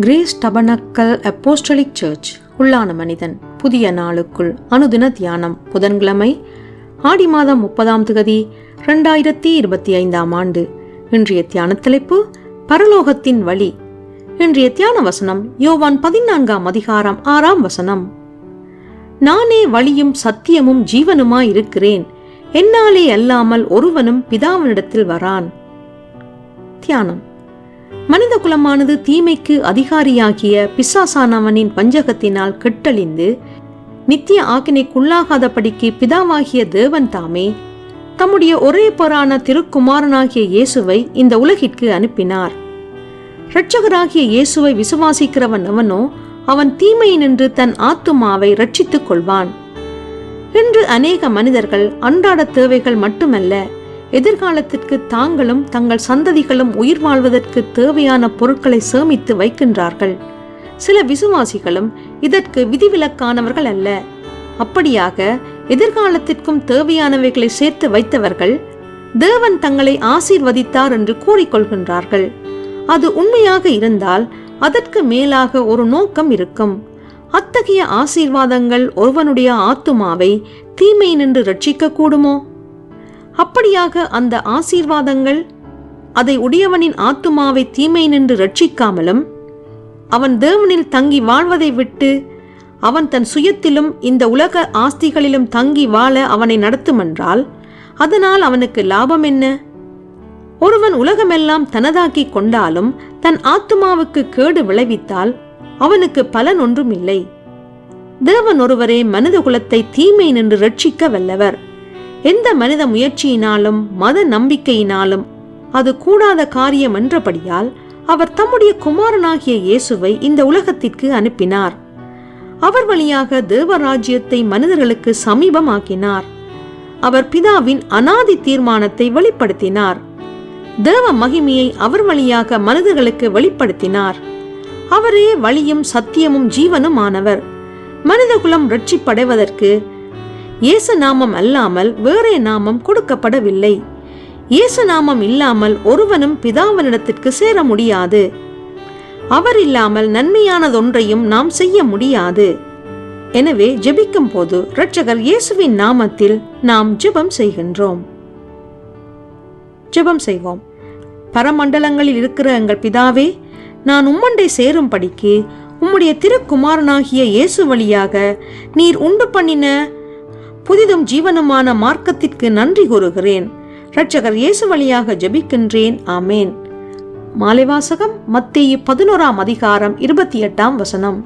Grace tabernacle apostolic search உள்ளான மனிதன் புதிய நாளுக்குள் அனுதின தியானம் புதன்கிழமை ஆடி மாதம் முப்பதாம் திகதி ரெண்டாயிரத்தி இருபத்தி ஐந்தாம் ஆண்டு. இன்றைய தியான தலைப்பு பரலோகத்தின் வழி. இன்றைய தியான வசனம் யோவான் பதினான்காம் அதிகாரம் ஆறாம் வசனம். நானே வழியும் சத்தியமும் ஜீவனுமாய் இருக்கிறேன். என்னாலே அல்லாமல் ஒருவனும் பிதாவினிடத்தில் வரான். தியானம். மனித குலமானது தீமைக்கு அதிகாரியாகிய பிசாசானவனின் பஞ்சகத்தினால் கெட்டழிந்து நித்திய ஆக்கினைக்குள்ளாகாதபடிக்கு பிதாவாகிய தேவன் தாமே தம்முடைய ஒரே பொறான திருக்குமாரனாகிய இயேசுவை இந்த உலகிற்கு அனுப்பினார். இரட்சகராகிய இயேசுவை விசுவாசிக்கிறவன் அவனோ அவன் தீமையை நின்று தன் ஆத்துமாவை ரட்சித்துக் கொள்வான். இன்று அநேக மனிதர்கள் அன்றாட தேவைகள் மட்டுமல்ல எதிர்காலத்திற்கு தாங்களும் தங்கள் சந்ததிகளும் உயிர் வாழ்வதற்கு தேவையான பொருட்களை சேமித்து வைக்கின்றார்கள். சில விசுவாசிகளும் இதற்கு விதிவிலக்கானவர்கள் அல்ல. அப்படியாக எதிர்காலத்திற்கும் தேவையானவைகளை சேர்த்து வைத்தவர்கள் தேவன் தங்களை ஆசீர்வதித்தார் என்று கூறிக்கொள்கின்றார்கள். அது உண்மையாக இருந்தால் அதற்கு மேலாக ஒரு நோக்கம் இருக்கும். அத்தகைய ஆசீர்வாதங்கள் ஒருவனுடைய ஆத்துமாவை தீமை நின்று ரட்சிக்க கூடுமோ அப்படியாக அந்த ஆசீர்வாதங்கள் அதை உடையவனின் ஆத்துமாவை தீமை நின்று ரட்சிக்காமலும் அவன் தேவனில் தங்கி வாழ்வதை விட்டு அவன் தன் சுயத்திலும் இந்த உலக ஆஸ்திகளிலும் தங்கி வாழ அவனை நடத்துமென்றால் அதனால் அவனுக்கு லாபம் என்ன? ஒருவன் உலகமெல்லாம் தனதாக்கி கொண்டாலும் தன் ஆத்துமாவுக்கு கேடு விளைவித்தால் அவனுக்கு பலன் ஒன்றும் இல்லை. தேவன் ஒருவரே மனித குலத்தை தீமை நின்று ரட்சிக்க வல்லவர். எந்த மனித முயற்சியினாலும் மத நம்பிக்கையினாலும் அது கூடாத காரியம் என்றபடியால் அவர் தம்முடைய குமாரனாகிய இயேசுவை இந்த உலகத்திற்கு அனுப்பினார். அவர் வழியாக தேவராஜ்யத்தை மனிதர்களுக்கு சமீபமாக்கினார். அவர் பிதாவின் அனாதி தீர்மானத்தை வெளிப்படுத்தினார். தேவ மகிமையை அவர் வழியாக மனிதர்களுக்கு வெளிப்படுத்தினார். அவரே வழியும் சத்தியமும் ஜீவனும் ஆனவர் மனிதகுலம் ரட்சிப்படைவதற்கு இயேசு நாமம் அல்லாமல் வேறே நாமம் கொடுக்கப்படவில்லை. இயேசு நாமம் இல்லாமல் ஒருவனும் பிதாவனிடத்திற்கு சேர முடியாது. அவர் இல்லாமல் நன்மையானதொன்றையும் நாம் செய்ய முடியாது. எனவே ஜெபிக்கும் போது இரட்சகர் இயேசுவின் நாமத்தில் நாம் ஜெபம் செய்கின்றோம். ஜெபம் செய்வோம். பரமண்டலங்களில் இருக்கிற எங்கள் பிதாவே நான் உம்மண்டை சேரும்படிக்கு உம்முடைய திருக்குமாரனாகிய இயேசு வழியாக நீர் உண்டு பண்ணின புதிதும் ஜீவனுமான மார்க்கத்திற்கு நன்றி கூறுகிறேன். ரட்சகர் இயேசு வழியாக ஜபிக்கின்றேன். ஆமேன். மாலைவாசகம் மத்திய பதினோராம் அதிகாரம் இருபத்தி எட்டாம் வசனம்.